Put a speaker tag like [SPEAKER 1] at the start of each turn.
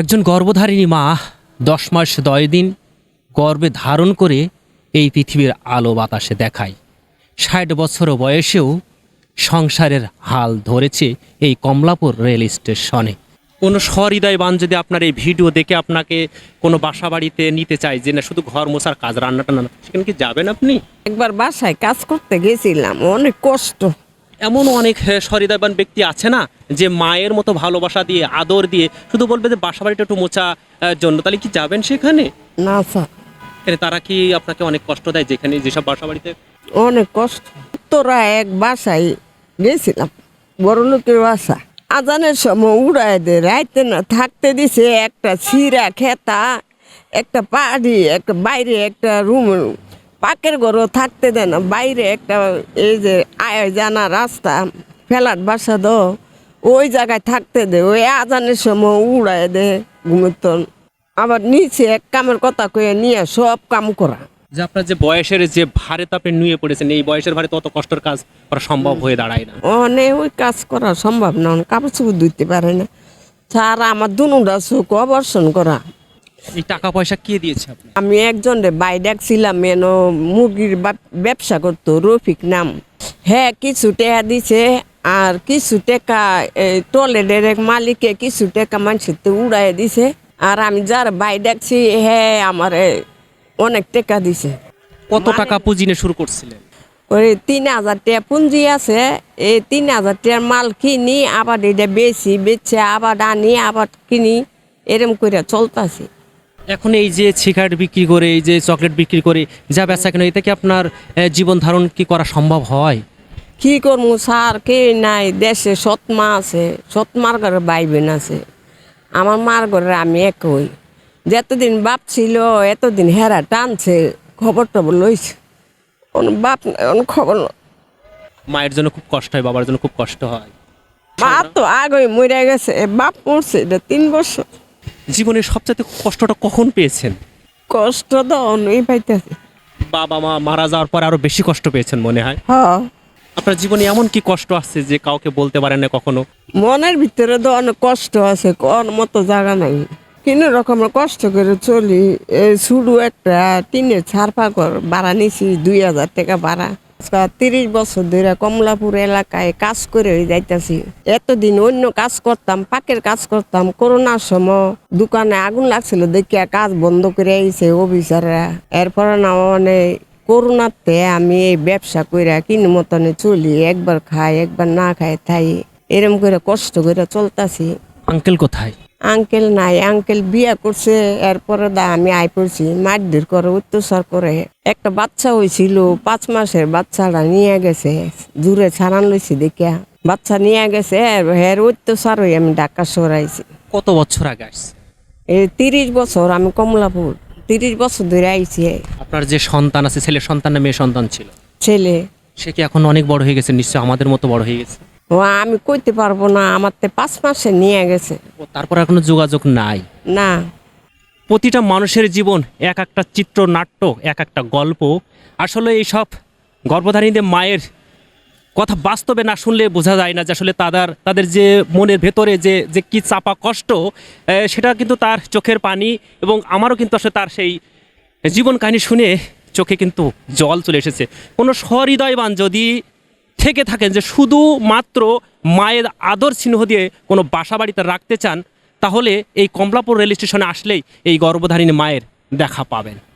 [SPEAKER 1] একজন গর্ভধারিণী মা দশ মাস দয় দিন গর্ভে ধারণ করে এই পৃথিবীর আলো বাতাসে দেখায়। ষাট বছর বয়সেও সংসারের হাল ধরেছে এই কমলাপুর রেল স্টেশনে। কোনো সহৃদয়বান যদি আপনার এই ভিডিও দেখে আপনাকে কোনো বাসা বাড়িতে নিতে চায় যে না, শুধু ঘর মোছার কাজ রান্না টান্না সেখানে কি যাবেন আপনি?
[SPEAKER 2] একবার বাসায় কাজ করতে গেছিলাম, অনেক কষ্ট।
[SPEAKER 1] এমন অনেক আহ, সহৃদয়বান ব্যক্তি আছে না যে মায়ের মতো ভালোবাসা দিয়ে আদর দিয়ে শুধু বলবে যে বাসা বাড়িটা একটু আহ, জন্য। তাহলে কি যাবেন সেখানে?
[SPEAKER 2] না স্যার।
[SPEAKER 1] তারা কি আপনাকে অনেক কষ্ট দেয় যেখানে যেসব বাসা বাড়িতে?
[SPEAKER 2] অনেক কষ্ট। তোরা এক বাসায় গেছিলাম বড় লোকের বাসা। আজানের সময় উড়ায় দে রাইতে না থাকতে দিছে একটা ছিঁড়া খেতা একটা পাড়ি একটা বাইরে একটা রুম পাকের ঘরও থাকতে দেয় না বাইরে একটা এই যে আয় জানা রাস্তা ফেলার বাসা দো ওই জায়গায় থাকতে দে ওই আজানের সময় উড়ায় দে ঘুমতন। আবার নিচে এক কামের কথা কয়ে নিয়ে সব কাম করা।
[SPEAKER 1] যে আপনার যে বয়সের যে ভারে তো আপনি নুয়ে পড়েছেন এই বয়সের ভারে তো অত কষ্টের কাজ করা সম্ভব হয়ে দাঁড়ায় না।
[SPEAKER 2] অনেক ওই কাজ করা সম্ভব না কাপড় চোপড় ধুইতে পারে না। স্যার আমার দুনুটা চোখ অবর্ষণ করা।
[SPEAKER 1] এই টাকা পয়সা কে দিয়েছে আপনি
[SPEAKER 2] আমি একজন রে বাই ডাকছিলাম এন মুরগির ব্যবসা করতো রফিক নাম। হ্যাঁ কিছু টাকা দিছে আর কিছু টাকা এক মালিকে কিছু টাকা মানুষের তো উড়াই দিছে। আর আমি যার বাই ডাকছি হ্যাঁ আমার অনেক টাকা দিছে।
[SPEAKER 1] কত টাকা পুঁজি নিয়ে শুরু করছিলেন?
[SPEAKER 2] ওই তিন হাজার টাকা পুঁজি আছে এই তিন হাজার টাকার মাল কিনি আবার এটা বেশি বেচে আবার আনি আবার কিনি এরম করে চলতেছি।
[SPEAKER 1] এখন এই যে সিগারেট বিক্রি করে এই যে চকলেট বিক্রি করে যা বেচা কেন এতে কি আপনার জীবন ধারণ কি করা সম্ভব হয়?
[SPEAKER 2] কি করব স্যার? কে নাই। দেশে সৎ মা আছে। সৎ মার ঘরে বাইবেন আছে। আমার মার ঘরে আমি এক হই যতদিন বাপ ছিল এতদিন হেরা টানছে খবর টবর লইছে বাপ কোন খবর
[SPEAKER 1] মায়ের জন্য খুব কষ্ট হয় বাবার জন্য খুব কষ্ট হয়।
[SPEAKER 2] মা তো আগে মরে গেছে। বাপ মরছে এটা তিন বছর।
[SPEAKER 1] জীবনের সবচেয়ে কষ্টটা কখন পেয়েছেন?
[SPEAKER 2] কষ্ট তো অনেক পাইতেছে।
[SPEAKER 1] বাবা মা মারা যাওয়ার পর আরও বেশি কষ্ট পেয়েছেন মনে হয়?
[SPEAKER 2] হ্যাঁ
[SPEAKER 1] আপনার জীবনে এমন কি কষ্ট আসছে যে কাউকে বলতে পারেন না কখনো?
[SPEAKER 2] মনের ভিতরে তো অনেক কষ্ট আছে কোন মতো জায়গা নাই। কোন রকমের কষ্ট করে চলি এই শুরু একটা টিনের ছাড়পা কর ভাড়া নিছি দুই হাজার টাকা ভাড়া। তিরিশ বছর ধরে কমলাপুর এলাকায় কাজ করে যাইতাছি। এতদিন অন্য কাজ করতাম, পাকের কাজ করতাম, করোনার সময় দোকানে আগুন লাগছিল দেখিয়া কাজ বন্ধ করে আইছে অফিসাররা। এরপরে না অনেক করোনাতে আমি এই ব্যবসা কইরা কিন মতনে চলি, একবার খাই, একবার না খাই থাই এরম করে কষ্ট করে চলতাছি।
[SPEAKER 1] আঙ্কেল কোথায়?
[SPEAKER 2] আঙ্কেল নাই আঙ্কেল বিয়া করছে এরপরে দা আমি আই পড়ছি মারধর করে অত্যাচার করে। একটা বাচ্চা হয়েছিল পাঁচ মাসের বাচ্চাটা নিয়ে গেছে দূরে ছাড়ান লইছি দেখিয়া। বাচ্চা নিয়ে গেছে হের অত্যাচার হয়ে আমি ঢাকা সরাইছি
[SPEAKER 1] কত বছর আগে আসছে?
[SPEAKER 2] এই তিরিশ বছর আমি কমলাপুর তিরিশ বছর ধরে আইছি।
[SPEAKER 1] আপনার যে সন্তান আছে ছেলে সন্তান না মেয়ে সন্তান ছিল?
[SPEAKER 2] ছেলে।
[SPEAKER 1] সে কি এখন অনেক বড় হয়ে গেছে? নিশ্চয় আমাদের মতো বড় হয়ে গেছে।
[SPEAKER 2] ও আমি কইতে পারব না আমার তো পাঁচ মাসে নিয়ে গেছে।
[SPEAKER 1] তারপর এখনও যোগাযোগ নাই?
[SPEAKER 2] না।
[SPEAKER 1] প্রতিটা মানুষের জীবন এক একটা চিত্রনাট্য এক একটা গল্প। আসলে এইসব গর্ভধারীদের মায়ের কথা বাস্তবে না শুনলে বোঝা যায় না যে আসলে তাদের তাদের যে মনের ভেতরে যে যে কি চাপা কষ্ট সেটা কিন্তু তার চোখের পানি এবং আমারও কিন্তু আসলে তার সেই জীবন কাহিনী শুনে চোখে কিন্তু জল চলে এসেছে। কোনো সহৃদয়বান যদি থেকে থাকেন যে শুধু মাত্র মায়ের আদর চিহ্ন দিয়ে কোনো বাসা বাড়িতে রাখতে চান, তাহলে এই কমলাপুর রেল স্টেশনে আসলেই এই গর্ভধারিণী মায়ের দেখা পাবেন।